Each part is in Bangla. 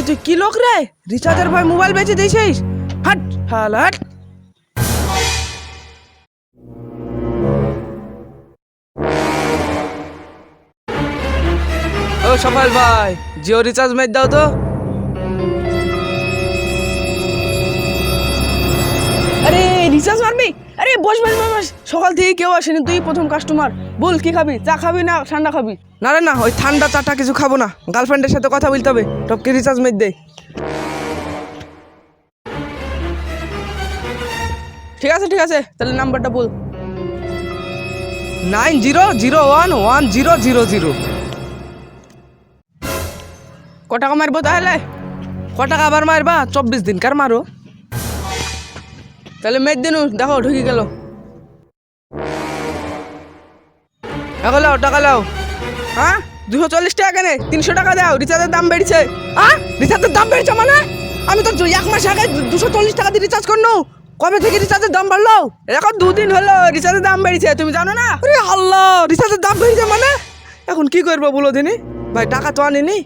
আরে তুই কি লোক রে? রিচার্জের ভাই মোবাইল বেচে দিয়েছিস? হাট, হাল, হাট। ও সফল ভাই, জিও রিচার্জ মেট দাও তো। আরে, রিচার্জ মারবি? আরে, বস বস বস সকাল থেকে কেউ আসেনি, তুই প্রথম কাস্টমার বল, কি খাবি? চা খাবি না ঠান্ডা খাবি? না রে না, ওই ঠান্ডা চাটা কিছু খাব না। গার্লফ্রেন্ডের সাথে কথা বলতে হবে, টপকে রিচার্জ মেট দে। ঠিক আছে ঠিক আছে, তাহলে নাম্বারটা বল। Nine zero zero one one zero zero zero. ক টাকা মারবো তাহলে? ক টাকা আবার মারবা? চব্বিশ দিন কার মারো। তাহলে মেট দিন, দেখো, ঢুকি গেল। টাকা লাও টাকা লাও। হ্যাঁ? দুশো চল্লিশ টাকা কেনে? তিনশো টাকা দাও রিচার্জের দাম বেড়েছে। হ্যাঁ? রিচার্জের দাম বেড়েছে মানে? আমি তো এক মাস আগে দুশো চল্লিশ টাকা দিয়ে রিচার্জ করনো। কবে থেকে রিচার্জের দাম বাড়লো? এখন দুদিন হলো রিচার্জের দাম বেড়েছে, তুমি জানো না? আরে আল্লাহ রিচার্জের দাম বেড়েছে মানে? এখন কি করব বলো দিনি? ভাই, টাকা তো আনিনি।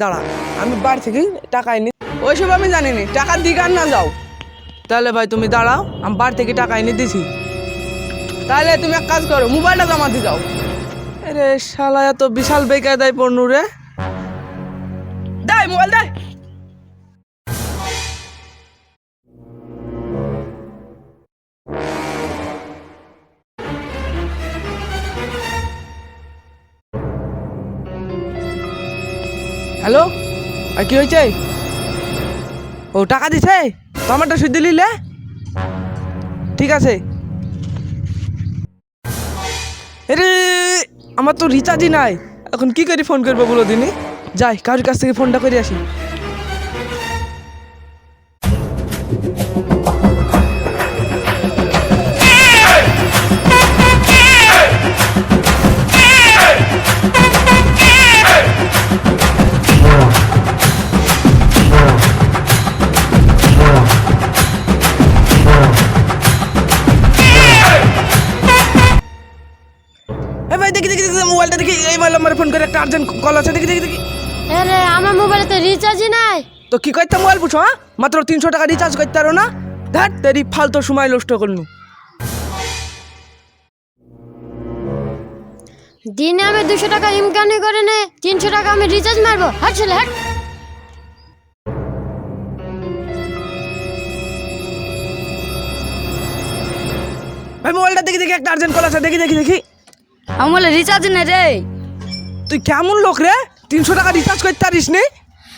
দাঁড়া, আমি বাড়ি থেকে টাকা এনে ওইসব আমি জানিনি। টাকার দিকে আর না যাও। তাহলে ভাই, তুমি দাঁড়াও, আমি বাড়ি থেকে টাকা এনে দিছি। তাহলে তুমি এক কাজ করো, মোবাইলটা জমাতে যাও। আরে শালা, এত বিশাল দেয় পড়নু রে। দেয় মোবাইল দেয় হ্যালো, আর কি হয়েছে? ও, টাকা দিছে? আমারটা সুদ দিলিলে ঠিক আছে। আরে আমার তো রিচার্জই নাই। এখন কি করে ফোন করব বলো দিনই যাই, কারোর কাছ থেকে ফোনটা করে আসি। দেখি দেখি দেখি মোবাইলটা দেখি এই মোবাইল নম্বরে ফোন করে একটা আর্জেন্ট কল আছে দেখি দেখি দেখি। আরে আমার মোবাইলে তো রিচার্জই নাই। তো কি করতে মোবাইল পুছো হ্যাঁ? মাত্র তিনশো টাকা রিচার্জ করতে পারো না? ধ্যাট তেরি ফালতু সময় নষ্ট করনু দিনে আমি দুশো টাকা ইনকামই করে নে তিনশো টাকা আমি রিচার্জ মারবো। হাট ছেলে হাট। ভাই মোবাইলটা দেখি দেখি একটা আর্জেন্ট কল আছে দেখি দেখি দেখি। আমার বলে রিচার্জ নেই রে। তুই কেমন লোক রে? তিনশো টাকা রিচার্জ করতে পারিস নি?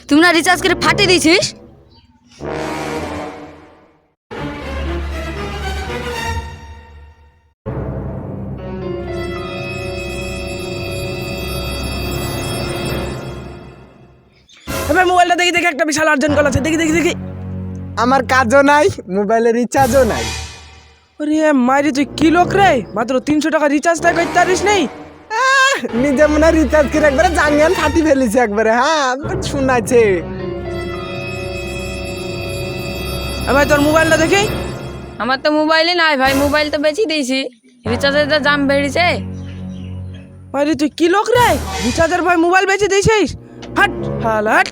তুমি না রিচার্জ করে ফাটিয়ে দিয়েছিস? এ ভাই মোবাইলটা দেখি দেখি একটা বিশাল আর্জেন্ট কল আছে। দেখি দেখি দেখি। আমার কাজও নাই মোবাইলের রিচার্জও নাই। আরে মাইরি তুই কি লোক রে? মাত্র তিনশো টাকা রিচার্জটা করতে পারিস নেই নিজে মনে হয় রিচার্জ করে একবারে জাঙ্গান ফাটি ফেলেছে একবারে হ্যাঁ শোনাচ্ছে ভাই তোর মোবাইলটা দেখি। আমার তো মোবাইলই নাই ভাই মোবাইল তো বেচি দিয়েছি। রিচার্জের তো দাম বেড়েছে। মাইরি তুই কি লোক রে? রিচার্জের ভাই মোবাইল বেচে দিয়েছিস? হাট হাল হাট